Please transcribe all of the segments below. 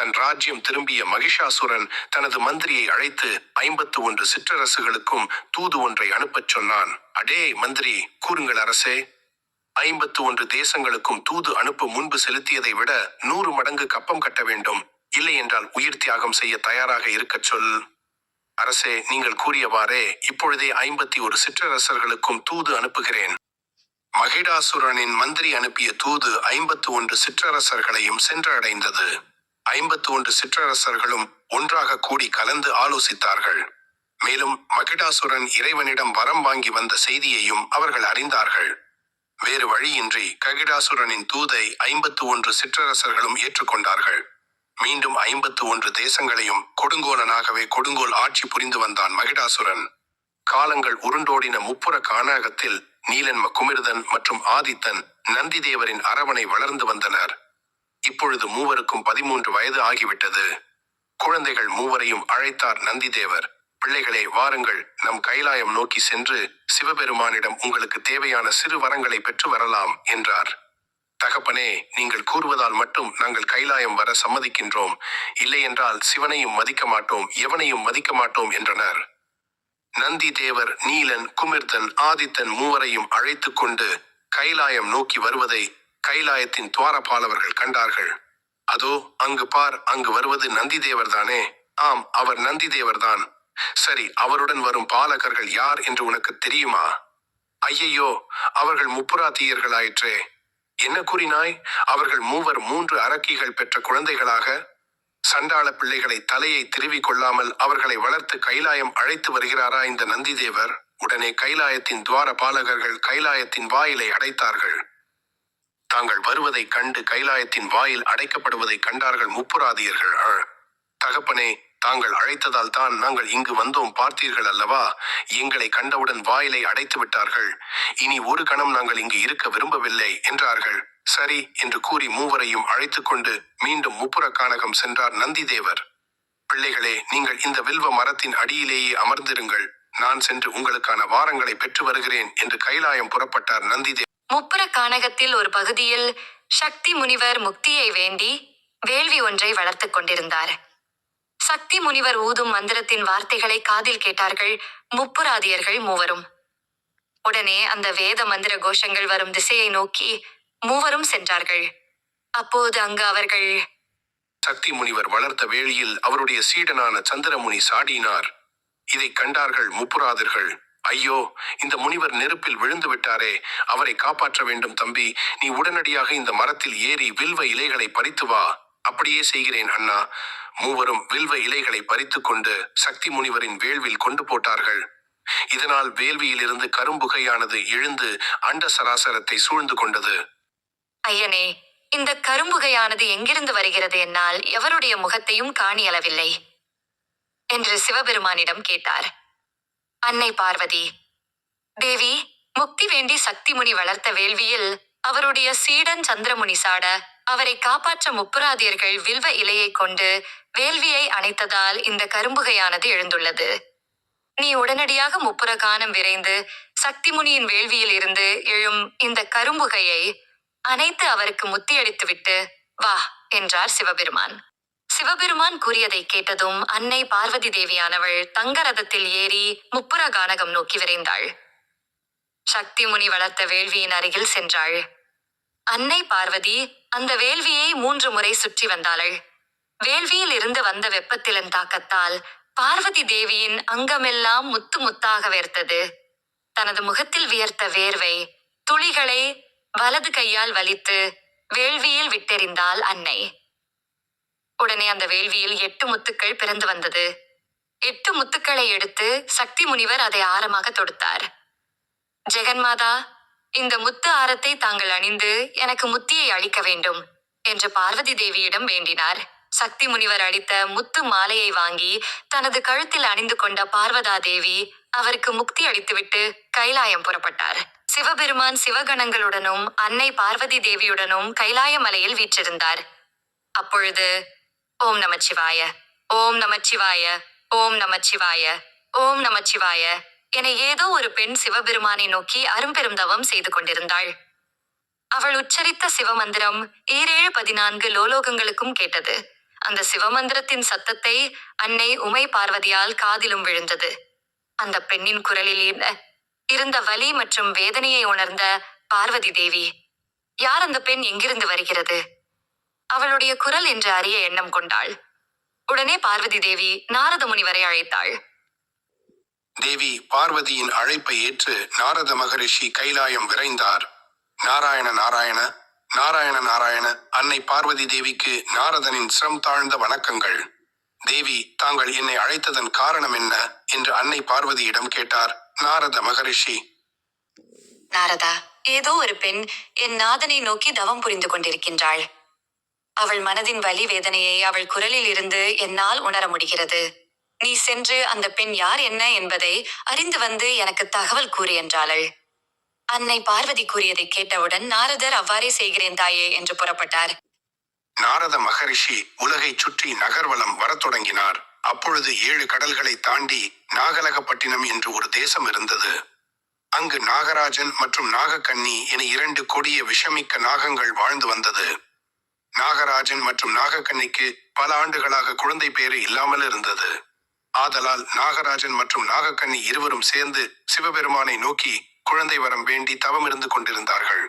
தன் ராஜ்யம் திரும்பிய மகிஷாசுரன் தனது மந்திரியை அழைத்து ஐம்பத்து ஒன்று சிற்றரசுகளுக்கும் தூது ஒன்றை அனுப்பச் சொன்னான். அடே மந்திரி கூறுங்கள் அரசே. ஐம்பத்து ஒன்று தேசங்களுக்கும் தூது அனுப்ப முன்பு செலுத்தியதை விட நூறு மடங்கு கப்பம் கட்ட வேண்டும். இல்லை என்றால் உயிர் தியாகம் செய்ய தயாராக இருக்கச் சொல். அரசே நீங்கள் கூறியவாறே இப்பொழுதே ஐம்பத்தி ஒரு சிற்றரசர்களுக்கும் தூது அனுப்புகிறேன். மகிடாசுரனின் மந்திரி அனுப்பிய தூது ஐம்பத்து ஒன்று சிற்றரசர்களையும் சென்றடைந்தது. ஐம்பத்து ஒன்று சிற்றரசர்களும் ஒன்றாக கூடி கலந்து ஆலோசித்தார்கள். மேலும் மகிடாசுரன் இறைவனிடம் வரம் வாங்கி வந்த செய்தியையும் அவர்கள் அறிந்தார்கள். வேறு வழியின்றி ககிடாசுரனின் தூதை ஐம்பத்து ஒன்று சிற்றரசர்களும் ஏற்றுக்கொண்டார்கள். மீண்டும் ஐம்பத்து ஒன்று தேசங்களையும் கொடுங்கோலனாகவே கொடுங்கோல் ஆட்சி புரிந்து வந்தான் மகிடாசுரன். காலங்கள் உருண்டோடின முப்புற காணாகத்தில் நீலன்ம குமிர்தன் மற்றும் ஆதித்தன் நந்திதேவரின் அரவணை வளர்ந்து வந்தனர். இப்பொழுது மூவருக்கும் பதிமூன்று வயது ஆகிவிட்டது. குழந்தைகள் மூவரையும் அழைத்தார் நந்திதேவர். பிள்ளைகளே வாருங்கள். நம் கைலாயம் நோக்கி சென்று சிவபெருமானிடம் உங்களுக்கு தேவையான சிறு வரங்களை பெற்று வரலாம் என்றார். தகப்பனே நீங்கள் கூறுவதால் மட்டும் நாங்கள் கைலாயம் வர சம்மதிக்கின்றோம். இல்லையென்றால் சிவனையும் மதிக்க மாட்டோம் எவனையும் மதிக்க மாட்டோம் என்றனர். நந்தி தேவர் நீலன் குமிர்தன் ஆதித்தன் மூவரையும் அழைத்து கொண்டு கைலாயம் நோக்கி வருவதை கைலாயத்தின் துவாரபாலவர்கள் கண்டார்கள். அதோ அங்கு பார் அங்கு வருவது நந்திதேவர் தானே ஆம் அவர் நந்திதேவர்தான். சரி அவருடன் வரும் பாலகர்கள் யார் என்று உனக்கு தெரியுமா? ஐயையோ அவர்கள் முப்புராத்தீயர்களாயிற்றே. என்ன கூறினாய்? அவர்கள் மூவர் மூன்று அரக்கிகள் பெற்ற குழந்தைகளாக? சண்டாள பிள்ளைகளை தலையை திருவிக் கொள்ளாமல் அவர்களை வளர்த்து கைலாயம் அழைத்து வருகிறாரா இந்த நந்திதேவர்? உடனே கைலாயத்தின் துவார பாலகர்கள் கைலாயத்தின் வாயிலை அடைத்தார்கள். தாங்கள் வருவதைக் கண்டு கைலாயத்தின் வாயில் அடைக்கப்படுவதைக் கண்டார்கள் முப்புராதியர்கள். அழ. தகப்பனே தாங்கள் அழைத்ததால் தான் நாங்கள் இங்கு வந்தோம் பார்த்தீர்கள் அல்லவா? எங்களை கண்டவுடன் வாயிலை அடைத்து விட்டார்கள். இனி ஒரு கணம் நாங்கள் இங்கு இருக்க விரும்பவில்லை என்றார்கள். சரி என்று கூறி மூவரையும் அழைத்துக் கொண்டு மீண்டும் முப்புற கானகம் சென்றார் நந்திதேவர். பிள்ளைகளே நீங்கள் இந்த வில்வ மரத்தின் அடியிலேயே அமர்ந்திருங்கள். நான் சென்று உங்களுக்கான வாரங்களை பெற்று வருகிறேன் என்று கைலாயம் புறப்பட்டார் நந்திதேவர். முப்புற கானகத்தில் ஒரு பகுதியில் சக்தி முனிவர் முக்தியை வேண்டி வேள்வி ஒன்றை வளர்த்துக் கொண்டிருந்தார். சக்தி முனிவர் ஊதும் மந்திரத்தின் வார்த்தைகளை காதில் கேட்டார்கள் முப்புராதியர்கள் மூவரும். உடனே அந்த வேத மந்திர கோஷங்கள் வரும் திசையை நோக்கி மூவரும் சென்றார்கள். அப்போது அங்கு அவர்கள் சக்தி முனிவர் வளர்த்த வேளியில் அவருடைய சீடனான சந்திரமுனி சாடினார். இதை கண்டார்கள் முப்புராதர்கள் ஐயோ இந்த முனிவர் நெருப்பில் விழுந்து விட்டாரே. அவரை காப்பாற்ற வேண்டும் தம்பி. நீ உடனடியாக இந்த மரத்தில் ஏறி வில்வ இலைகளை பறித்து வா. அப்படியே செய்கிறேன் அண்ணா. மூவரும் வில்வ இலைகளை பறித்துக் கொண்டு சக்தி முனிவரின் வேள்வில் கொண்டு போட்டார்கள். இதனால் வேள்வியிலிருந்து கரும்புகையானது எழுந்து அண்ட சராசரத்தை சூழ்ந்து கொண்டது. ஐயனே இந்த கரும்புகையானது எங்கிருந்து வருகிறது என்னால் எவருடைய முகத்தையும் காணியளவில்லை என்று சிவபெருமானிடம் கேட்டார். அன்னை பார்வதி. தேவி முக்தி வேண்டி சக்திமுனி வளர்த்த வேள்வியில் அவருடைய சீடன் சந்திரமுனி சாட அவரை காப்பாற்ற முப்புராதியர்கள் வில்வ இலையை கொண்டு வேள்வியை அணைத்ததால் இந்த கரும்புகையானது எழுந்துள்ளது. நீ உடனடியாக முப்புரகானம் விரைந்து சக்திமுனியின் வேள்வியில் இருந்து எழும் இந்த கரும்புகையை அனைத்து அவருக்கு முத்தியடித்துவிட்டு வா என்றார் சிவபெருமான். சிவபெருமான் கூறியதை கேட்டதும் அன்னை பார்வதி தேவியானவள் தங்க ரதத்தில் ஏறி முப்புர கானகம் நோக்கி விரைந்தாள். சக்தி முனி வளர்த்த வேள்வியின் அருகில் சென்றாள். அன்னை பார்வதி அந்த வேள்வியை மூன்று முறை சுற்றி வந்தாள் வேள்வியில் இருந்து வந்த வெப்பத்திலன் தாக்கத்தால் பார்வதி தேவியின் அங்கமெல்லாம் முத்து முத்தாக வேர்த்தது. தனது முகத்தில் வியர்த்த வேர்வை துளிகளை வலது கையால் வலித்து வேள்வியில் விட்டெறிந்தாள் அன்னை. உடனே அந்த வேள்வியில் எட்டு முத்துக்கள் பிறந்து வந்தது. எட்டு முத்துக்களை எடுத்து சக்தி முனிவர் அதை ஆரமாக தொடுத்தார். ஜெகன்மாதா இந்த முத்து ஆரத்தை தாங்கள் அணிந்து எனக்கு முத்தியை அளிக்க வேண்டும் என்று பார்வதி தேவியிடம் வேண்டினார். சக்தி முனிவர் அளித்த முத்து மாலையை வாங்கி தனது கழுத்தில் அணிந்து கொண்ட பார்வதா தேவி அவருக்கு முக்தி அளித்துவிட்டு கைலாயம் புறப்பட்டார். சிவபெருமான் சிவகணங்களுடனும் அன்னை பார்வதி தேவியுடனும் கைலாய மலையில் வீற்றிருந்தார். அப்பொழுது ஓம் நமச்சிவாய ஓம் நமச்சிவாய ஓம் நமச்சிவாய ஓம் நமச்சிவாய என ஏதோ ஒரு பெண் சிவபெருமானை நோக்கி அரும்பெரும் தவம் செய்து கொண்டிருந்தாள். அவள் உச்சரித்த சிவமந்திரம் ஈரேழு பதினான்கு லோலோகங்களுக்கும் கேட்டது. அந்த சிவமந்திரத்தின் சத்தத்தை அன்னை உமை பார்வதியால் காதிலும் விழுந்தது. அந்த பெண்ணின் குரலில் இருந்த- வலி மற்றும் வேதனையை உணர்ந்த பார்வதி தேவி யார் அந்த பெண் எங்கிருந்து வருகிறது? அவளுடைய குரல் என்று அறிய எண்ணம் கொண்டாள். உடனே பார்வதி தேவி நாரத முனிவரை அழைத்தாள். தேவி பார்வதியின் அழைப்பை ஏற்று நாரத மகரிஷி கைலாயம் விரைந்தார். நாராயண நாராயண நாராயண நாராயண அன்னை பார்வதி தேவிக்கு நாரதனின் சிரம் தாழ்ந்த வணக்கங்கள். தேவி தாங்கள் என்னை அழைத்ததன் காரணம் என்ன? என்று அன்னை பார்வதியிடம் கேட்டார் நாரத மகரிஷி. நாரதா ஏதோ ஒரு பெண் என் நாதனை நோக்கி தவம் புரிந்து கொண்டிருக்கின்றாள். அவள் மனதின் வலி வேதனையை அவள் குரலில் இருந்து என்னால் உணர முடிகிறது. நீ சென்று அந்த பெண் யார் என்ன என்பதை அறிந்து வந்து எனக்கு தகவல் கூறு என்றாள் அன்னை பார்வதி கூறியதை கேட்டவுடன் நாரதர் அவ்வாறே செய்கிறேன் தாயே என்று புறப்பட்டார். நாரத மகரிஷி உலகைச் சுற்றி நகர்வலம் வரத் தொடங்கினார். அப்பொழுது ஏழு கடல்களை தாண்டி நாகலகப்பட்டினம் என்று ஒரு தேசம் இருந்தது. அங்கு நாகராஜன் மற்றும் நாகக்கன்னி என இரண்டு கொடிய விஷமிக்க நாகங்கள் வாழ்ந்து வந்தது. நாகராஜன் மற்றும் நாகக்கன்னிக்கு பல ஆண்டுகளாக குழந்தை பேறு இல்லாமல் இருந்தது. ஆதலால் நாகராஜன் மற்றும் நாகக்கன்னி இருவரும் சேர்ந்து சிவபெருமானை நோக்கி குழந்தை வரம் வேண்டி தவம் இருந்து கொண்டிருந்தார்கள்.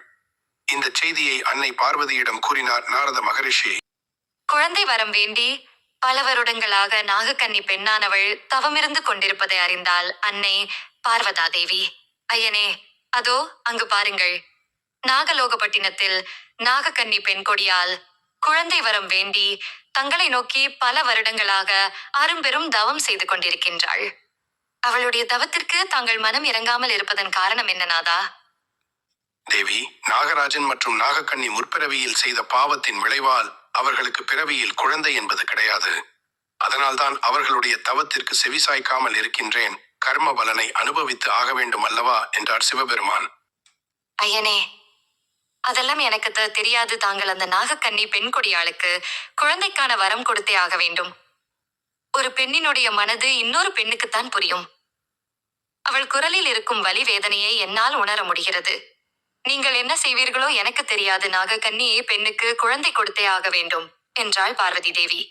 இந்த செய்தியை அன்னை பார்வதியிடம் கூறினார் நாரத மகரிஷி. குழந்தை வரம் வேண்டி பல வருடங்களாக நாகக்கன்னி பெண்ணானவள் தவமிருந்து கொண்டிருப்பதை அறிந்தால் அன்னை பார்வதா தேவி ஐயனே அதோ அங்கு பாருங்கள். நாகலோகப்பட்டினத்தில் நாகக்கன்னி பெண் கொடியால் குழந்தை வரம் வேண்டி தங்களை நோக்கி பல வருடங்களாக அரும்பெரும் தவம் செய்து கொண்டிருக்கின்றாள். அவளுடைய தவத்திற்கு தாங்கள் மனம் இறங்காமல் இருப்பதன் காரணம் என்ன நாதா? தேவி நாகராஜன் மற்றும் நாகக்கன்னி முற்பிறவியில் செய்த பாவத்தின் விளைவால் அவர்களுக்கு பிறவியில் குழந்தை என்பது கிடையாது. அதனால்தான் அவர்களுடைய தவத்திற்கு செவிசாய்க்காமல் இருக்கின்றேன். கர்ம பலனை அனுபவித்து ஆக வேண்டும் அல்லவா என்றார் சிவபெருமான். ஐயனே அதெல்லாம் எனக்கு தெரியாது தாங்கள் அந்த நாகக்கன்னி பெண் கொடியாளுக்கு குழந்தைக்கான வரம் கொடுத்தே ஆக வேண்டும். ஒரு பெண்ணினுடைய மனது இன்னொரு பெண்ணுக்குத்தான் புரியும். அவள் குரலில் இருக்கும் வலி வேதனையை என்னால் உணர முடிகிறது. நீங்கள் என்ன செய்வீர்களோ எனக்கு தெரியாது நாகக்கன்னி பெண்ணுக்கு குழந்தை கொடுத்தே ஆக வேண்டும் என்றாள் பார்வதி தேவி.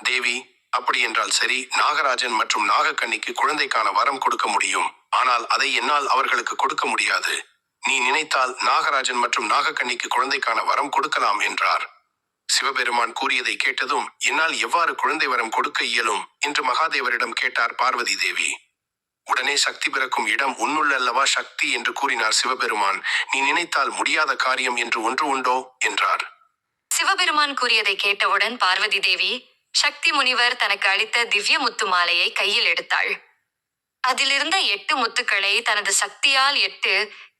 தேவி அப்படி என்றால் சரி நாகராஜன் மற்றும் நாகக்கன்னிக்கு குழந்தைக்கான வரம் கொடுக்க முடியும். ஆனால் அதை என்னால் அவர்களுக்கு கொடுக்க முடியாது. நீ நினைத்தால் நாகராஜன் மற்றும் நாகக்கண்ணிக்கு குழந்தைக்கான வரம் கொடுக்கலாம் என்றார். சிவபெருமான் கூறியதை கேட்டதும் என்னால் எவ்வாறு குழந்தை வரம் கொடுக்க இயலும்? என்று மகாதேவரிடம் கேட்டார் பார்வதி தேவி. உடனே சக்தி பிறக்கும் இடம் உன்னுள் அல்லவா சக்தி? என்று கூறினார் சிவபெருமான். நீ நினைத்தால் முடியாத காரியம் என்று ஒன்று உண்டோ? என்றார். சிவபெருமான் கூறியதை கேட்டவுடன் பார்வதி தேவி சக்தி முனிவர் தனக்கு அளித்த திவ்ய முத்து மாலையை கையில் எடுத்தாள். அதிலிருந்த எட்டு முத்துக்களை தனது சக்தியால் எட்டு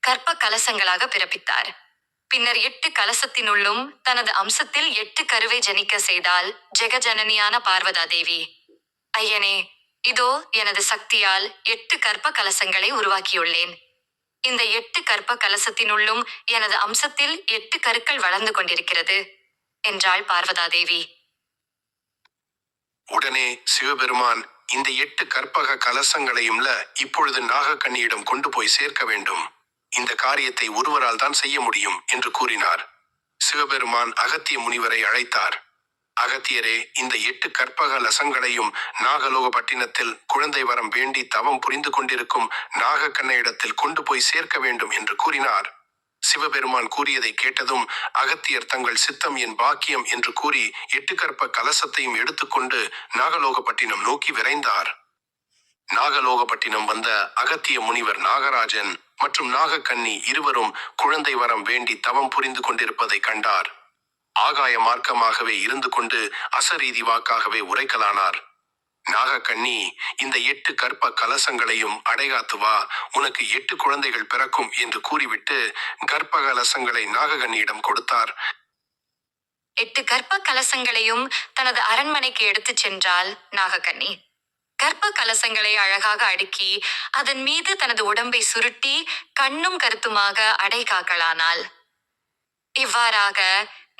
கற்ப கலசங்களாக பிறப்பித்தார். பின்னர் எட்டு கலசத்தினுள்ளும் தனது அம்சத்தில் எட்டு கருவை ஜனிக்க செய்தால் ஜெகஜனனியான பார்வதா தேவி. ஐயனே இதோ எனது சக்தியால் எட்டு கற்ப கலசங்களை உருவாக்கியுள்ளேன். இந்த எட்டு கற்ப கலசத்தினுள்ளும் எனது அம்சத்தில் எட்டு கருக்கள் வளர்ந்து கொண்டிருக்கிறது என்றாள் பார்வதா தேவி. உடனே சிவபெருமான் இந்த எட்டு கற்பக கலசங்களையும்ல இப்பொழுது நாகக்கண்ணியிடம் கொண்டு போய் சேர்க்க வேண்டும். இந்த காரியத்தை ஒருவரால் தான் செய்ய முடியும் என்று கூறினார். சிவபெருமான் அகத்திய முனிவரை அழைத்தார். அகத்தியரே இந்த எட்டு கற்பக லசங்களையும் நாகலோக பட்டினத்தில் குழந்தை வரம் வேண்டி தவம் புரிந்து கொண்டிருக்கும் நாகக்கண்ணையிடத்தில் கொண்டு போய் சேர்க்க வேண்டும் என்று கூறினார். சிவபெருமான் கூறியதை கேட்டதும் அகத்தியர் தங்கள் சித்தம் என் பாக்கியம் என்று கூறி எட்டு கற்ப கலசத்தையும் எடுத்துக்கொண்டு நாகலோகப்பட்டினம் நோக்கி விரைந்தார். நாகலோகப்பட்டினம் வந்த அகத்திய முனிவர் நாகராஜன் மற்றும் நாகக்கன்னி இருவரும் குழந்தை வரம் வேண்டி தவம் புரிந்து கொண்டிருப்பதை கண்டார். ஆகாய மார்க்கமாகவே இருந்து கொண்டு அசரீதி வாக்காகவே உரைக்கலானார். நாகக்கண்ணி இந்த எட்டு கற்ப கலசங்களையும் அடைகாத்து வா உனக்கு எட்டு குழந்தைகள் பிறக்கும் என்று கூறிவிட்டு கர்ப்ப கலசங்களை நாகக்கண்ணியிடம் கொடுத்தார். எட்டு கற்ப கலசங்களையும் தனது அரண்மனைக்கு எடுத்துச் சென்றாள் நாகக்கன்னி. கற்ப கலசங்களை அழகாக அடுக்கி அதன் மீது தனது உடம்பை சுருட்டி கண்ணும் கருத்துமாக அடை காக்கலானாள் இவ்வாறாக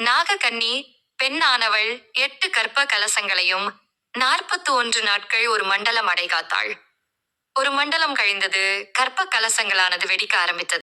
நாகக்கன்னி பெண்ணானவள் எட்டு கற்ப கலசங்களையும் நாற்பத்து ஒன்று நாட்கள் ஒரு மண்டலம் அடைகாத்தாள் ஒரு மண்டலம் கழிந்தது கற்ப கலசங்களானது வெடிக்க ஆரம்பித்தது.